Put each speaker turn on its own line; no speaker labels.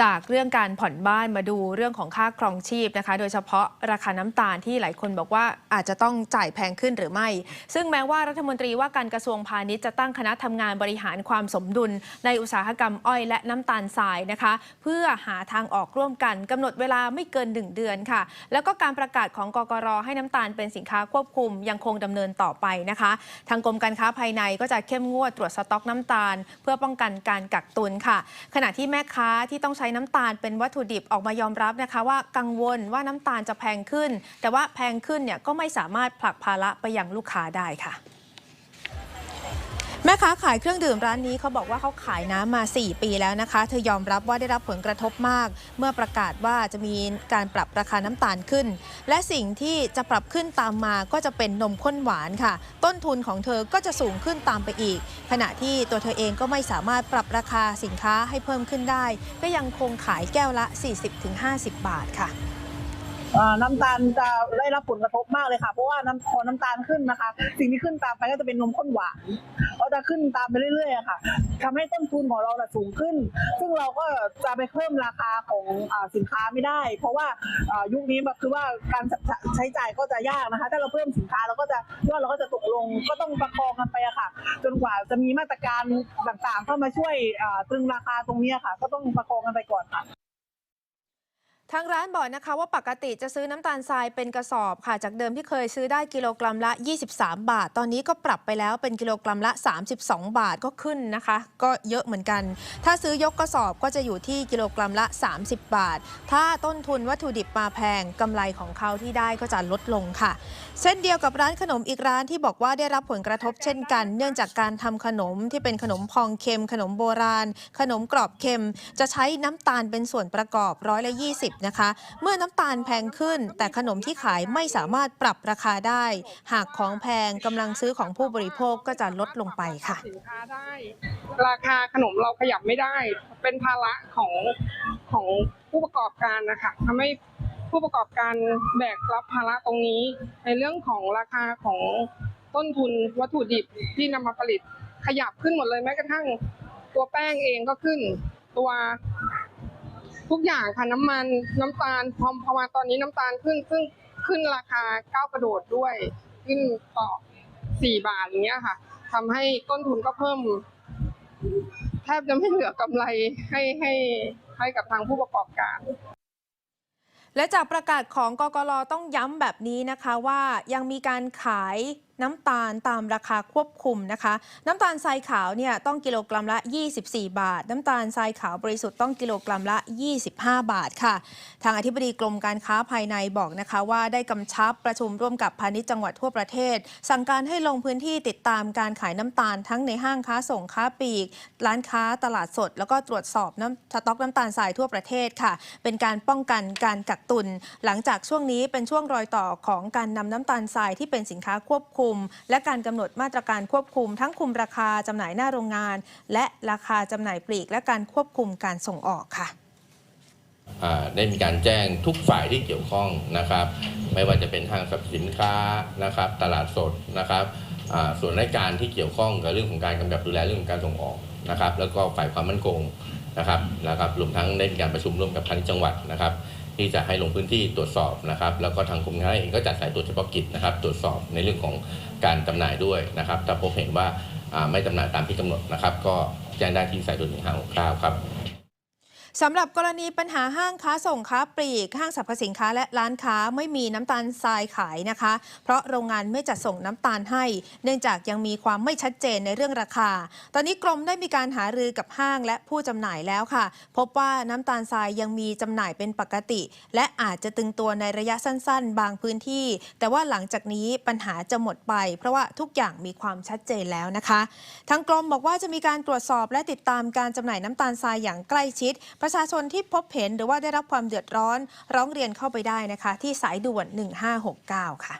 จากเรื่องการผ่อนบ้านมาดูเรื่องของค่าครองชีพนะคะ โดยเฉพาะราคาน้ำตาลที่หลายคนบอกว่าอาจจะต้องจ่ายแพงขึ้นหรือไม่ ซึ่งแม้ว่ารัฐมนตรีว่าการกระทรวงพาณิชย์จะตั้งคณะทำงานบริหารความสมดุล ในอุตสาหกรรมอ้อยและน้ำตาลทรายนะคะ เพื่อหาทางออกร่วมกันกำหนดเวลาไม่เกิน 1 เดือนค่ะ แล้วก็การประกาศของกกรให้น้ำตาลเป็นสินค้าควบคุมยังคงดำเนินต่อไปนะคะ ทางกรมการค้าภายในก็จะเข้มงวดตรวจสต็อกน้ำตาล เพื่อป้องกันการกักตุนค่ะ ขณะที่แม่ค้าที่ต้องช้น้ำตาลเป็นวัตถุดิบออกมายอมรับนะคะ ว่ากังวลว่าน้ำตาลจะแพงขึ้น แต่ว่าแพงขึ้นเนี่ยก็ไม่สามารถผลักภาระไปยังลูกค้าได้ค่ะ แม่ค้าขายเครื่องดื่มร้านนี้เขาบอกว่าเขาขายน้ำมา 4 ปีแล้วนะคะ เธอยอมรับว่าได้รับผลกระทบมาก เมื่อประกาศว่าจะมีการปรับราคาน้ำตาลขึ้น และสิ่งที่จะปรับขึ้นตามมาก็จะเป็นนมข้นหวานค่ะ ต้นทุนของเธอก็จะสูงขึ้นตามไปอีก ขณะที่ตัวเธอเองก็ไม่สามารถปรับราคาสินค้าให้เพิ่มขึ้นได้ ก็ยังคงขายแก้วละ 40-50 บาทค่ะ
น้ำตาลจะได้รับผลกระทบมากเลยค่ะ เพราะว่าน้ำพอน้ำตาลขึ้นนะคะ สิ่งที่ขึ้นตามไปก็จะเป็นนมข้นหวานก็จะขึ้นตามไปเรื่อยๆค่ะทำให้ต้นทุนของเราสูงขึ้น ซึ่งเราก็จะไปเพิ่มราคาของอสินค้าไม่ได้ เพราะว่ายุคนี้แบบคือว่าการใช้จ่ายก็จะยากนะคะ ถ้าเราเพิ่มสินค้าเราก็จะยอดเราก็จะตกลงก็ต้องประคองกันไปค่ะ จนกว่าจะมีมาตรการต่างๆ เข้ามาช่วยตรึงราคาตรงนี้ค่ะ ก็ต้องประคองกันไปก่อนค่ะ
ทางร้านบอกนะคะว่าปกติจะซื้อน้ำตาลทรายเป็นกระสอบค่ะ จากเดิมที่เคยซื้อได้กิโลกรัมละ 23 บาท ตอนนี้ก็ปรับไปแล้วเป็นกิโลกรัมละ 32 บาทก็ขึ้นนะคะ ก็เยอะเหมือนกัน ถ้าซื้อยกกระสอบก็จะอยู่ที่กิโลกรัมละ 30 บาท ถ้าต้นทุนวัตถุดิบมาแพงกำไรของเขาที่ได้ก็จะลดลงค่ะ เช่นเดียวกับร้านขนมอีกร้านที่บอกว่าได้รับผลกระทบเช่นกัน เนื่องจากการทำขนมที่เป็นขนมพองเค็ม ขนมโบราณ ขนมกรอบเค็ม จะใช้น้ำตาลเป็นส่วนประกอบร้อยละ20นะคะ เมื่อน้ำตาลแพงขึ้น แต่ขนมที่ขายไม่สามารถปรับราคาได้ หากของแพงกำลังซื้อของผู้บริโภคก็จะลดลงไปค่ะ
สินค้าได้ ราคาขนมเราขยับไม่ได้ เป็นภาระของของผู้ประกอบการนะคะทำให้ผู้ประกอบการแบกรับภาระตรงนี้ ในเรื่องของราคาของต้นทุนวัตถุดิบที่นำมาผลิตขยับขึ้นหมดเลยแม้กระทั่งตัวแป้งเองก็ขึ้น ตัว ทุกอย่างค่ะน้ำมันน้ำตาลพอพอมาตอนนี้น้ำตาลขึ้น ซึ่งขึ้นราคาก้าวกระโดดด้วย ขึ้นต่อสี่บาทอย่างเงี้ยค่ะทำให้ต้นทุนก็เพิ่มแทบจะไม่เหลือกำไรให้ให้ให้กับทางผู้ประกอบการ
และจากประกาศของกกรต้องย้ำแบบนี้นะคะว่ายังมีการขาย น้ำตาลตามราคาควบคุมนะคะ น้ำตาลทรายขาวเนี่ยต้องกิโลกรัมละ 24 บาท น้ำตาลทรายขาวบริสุทธิ์ต้องกิโลกรัมละ 25 บาทค่ะ ทางอธิบดีกรมการค้าภายในบอกนะคะ ว่าได้กำชับประชุมร่วมกับพาณิชย์จังหวัดทั่วประเทศ สั่งการให้ลงพื้นที่ติดตามการขายน้ำตาลทั้งในห้างค้าส่งค้าปลีก ร้านค้าตลาดสด แล้วก็ตรวจสอบน้ำสต็อกน้ำตาลทรายทั่วประเทศค่ะ เป็นการป้องกันการกักตุน หลังจากช่วงนี้เป็นช่วงรอยต่อของการนำน้ำตาลทรายที่เป็นสินค้าควบคุมและการกำหนดมาตรการควบคุม ทั้งคุมราคาจำหน่ายหน้าโรงงาน และราคาจำหน่ายปลีก และการควบคุมการส่งออกค่ะ
ได้มีการแจ้งทุกฝ่ายที่เกี่ยวข้องนะครับ ไม่ว่าจะเป็นห้างสรรพสินค้านะครับ ตลาดสดนะครับส่วนรายการที่เกี่ยวข้องกับเรื่องของการกำกับดูแลเรื่องของการส่งออกนะครับ แล้วก็ฝ่ายความมั่นคงนะครับนะครับรวมทั้งได้มีการประชุมร่วมกับพาณิชย์จังหวัดนะครับ ที่จะให้ลงพื้นที่ตรวจสอบนะครับ แล้วก็ทางกรมการค้าเองก็จัดสายตรวจเฉพาะกิจนะครับ ตรวจสอบในเรื่องของการจำหน่ายด้วยนะครับถ้าพบเห็นว่าไม่จำหน่ายตามที่กำหนดนะครับ ก็แจ้งได้ที่สายตรวจหนึ่งห้าหกเก้าครับ
สำหรับกรณีปัญหาห้างค้าส่งค้าปลีก ห้างสรรพสินค้าและร้านค้าไม่มีน้ำตาลทรายขายนะคะ เพราะโรงงานไม่จัดส่งน้ำตาลให้ เนื่องจากยังมีความไม่ชัดเจนในเรื่องราคา ตอนนี้กรมได้มีการหารือกับห้างและผู้จำหน่ายแล้วค่ะ พบว่าน้ำตาลทรายยังมีจำหน่ายเป็นปกติ และอาจจะตึงตัวในระยะสั้น ๆ บางพื้นที่ แต่ว่าหลังจากนี้ปัญหาจะหมดไป เพราะว่าทุกอย่างมีความชัดเจนแล้วนะคะทางกรมบอกว่าจะมีการตรวจสอบและติดตามการจำหน่ายน้ำตาลทรายอย่างใกล้ชิดประชาชนที่พบเห็นหรือว่าได้รับความเดือดร้อน ร้องเรียนเข้าไปได้นะคะ ที่สายด่วน 1569 ค่ะ